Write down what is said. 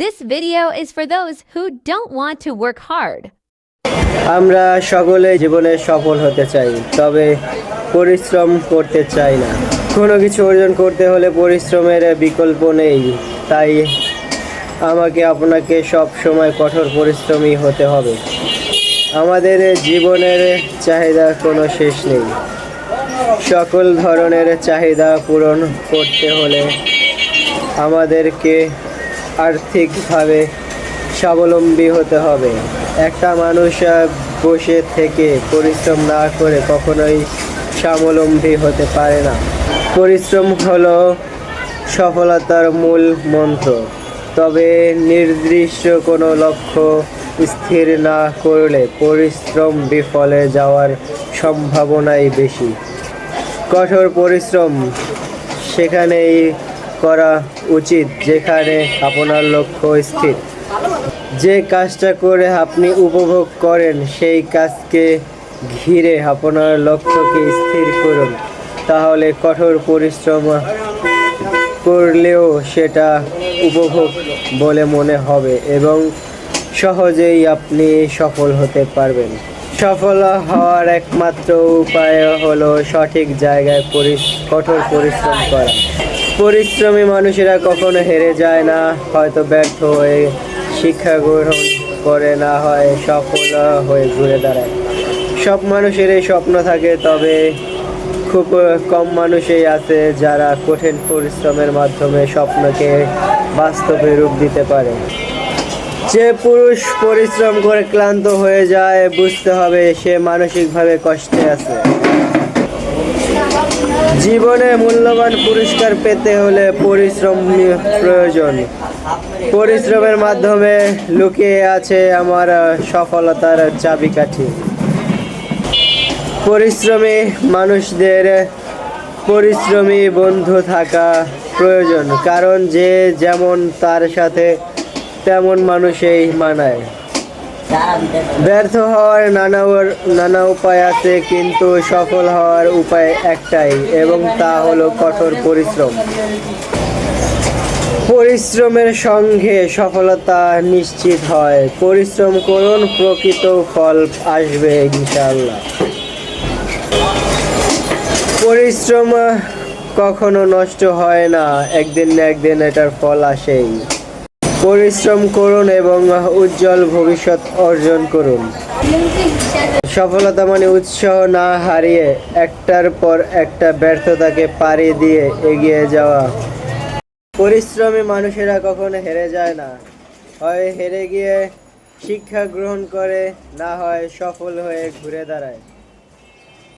This video is for those who don't want to work hard. আমরা সকলে জীবনে সফল হতে চাই, তবে পরিশ্রম করতে চাই না। কোনো কিছু অর্জন করতে হলে পরিশ্রমের বিকল্প নেই, তাই আমাকে আপনাকে সব সময় কঠোর পরিশ্রমী হতে হবে। আমাদের জীবনের চাহিদার কোনো শেষ নেই। সকল ধরনের চাহিদা পূরণ করতে হলে আমাদেরকে আর্থিকভাবে স্বাবলম্বী হতে হবে। একটা মানুষ বসে থেকে পরিশ্রম না করে কখনোই স্বাবলম্বী হতে পারে না। পরিশ্রম হলো সফলতার মূল মন্ত্র। তবে নির্দিষ্ট কোনো লক্ষ্য স্থির না করলে পরিশ্রম বিফলে যাওয়ার সম্ভাবনাই বেশি। কঠোর পরিশ্রম সেখানেই করা উচিত, যেখানে আপনার লক্ষ্য স্থির। যে কাজটা করে আপনি উপভোগ করেন, সেই কাজকে ঘিরে আপনার লক্ষ্যকে স্থির করুন। তাহলে কঠোর পরিশ্রম করলেও সেটা উপভোগ বলে মনে হবে এবং সহজেই আপনি সফল হতে পারবেন। সফল হওয়ার একমাত্র উপায় হলো সঠিক জায়গায় কঠোর পরিশ্রম করা। পরিশ্রমী মানুষেরা কখনো হেরে যায় না, হয়তো ব্যর্থ হয়ে শিক্ষা গ্রহণ করে না হয়, সফল হয়ে ঘুরে দাঁড়ায়। সব মানুষের এই স্বপ্ন থাকে, তবে খুব কম মানুষই আছে যারা কঠিন পরিশ্রমের মাধ্যমে স্বপ্নকে বাস্তবে রূপ দিতে পারে। যে পুরুষ পরিশ্রম করে ক্লান্ত হয়ে যায়, বুঝতে হবে সে মানসিকভাবে কষ্টে আছে। জীবনে মূল্যবান পুরস্কার পেতে হলে পরিশ্রম প্রয়োজন। পরিশ্রমের মাধ্যমে লুকিয়ে আছে আমার সফলতার চাবিকাঠি। পরিশ্রমী মানুষদের, পরিশ্রমী বন্ধু থাকা প্রয়োজন, কারণ যে যেমন তার সাথে, তেমন মানুষই মানায়। ব্যর্থ হওয়ার নানা নানা উপায় আছে, কিন্তু সফল হওয়ার উপায় একটাই, এবং তা হলো কঠোর পরিশ্রম। পরিশ্রমের সঙ্গে সফলতা নিশ্চিত হয়। পরিশ্রম করুন, প্রকৃত ফল আসবে ইনশাআল্লাহ। পরিশ্রম কখনো নষ্ট হয় না, একদিন না একদিন এটার ফল আসেই। পরিশ্রম করুন এবং উজ্জ্বল ভবিষ্যৎ অর্জন করুন। সফলতা মানে উৎসাহ না হারিয়ে একটার পর একটা ব্যর্থতাকে পাড়ি দিয়ে এগিয়ে যাওয়া। পরিশ্রমী মানুষেরা কখনো হেরে যায় না। হয় হেরে গিয়ে শিক্ষা গ্রহণ করে, না হয় সফল হয়ে ঘুরে দাঁড়ায়।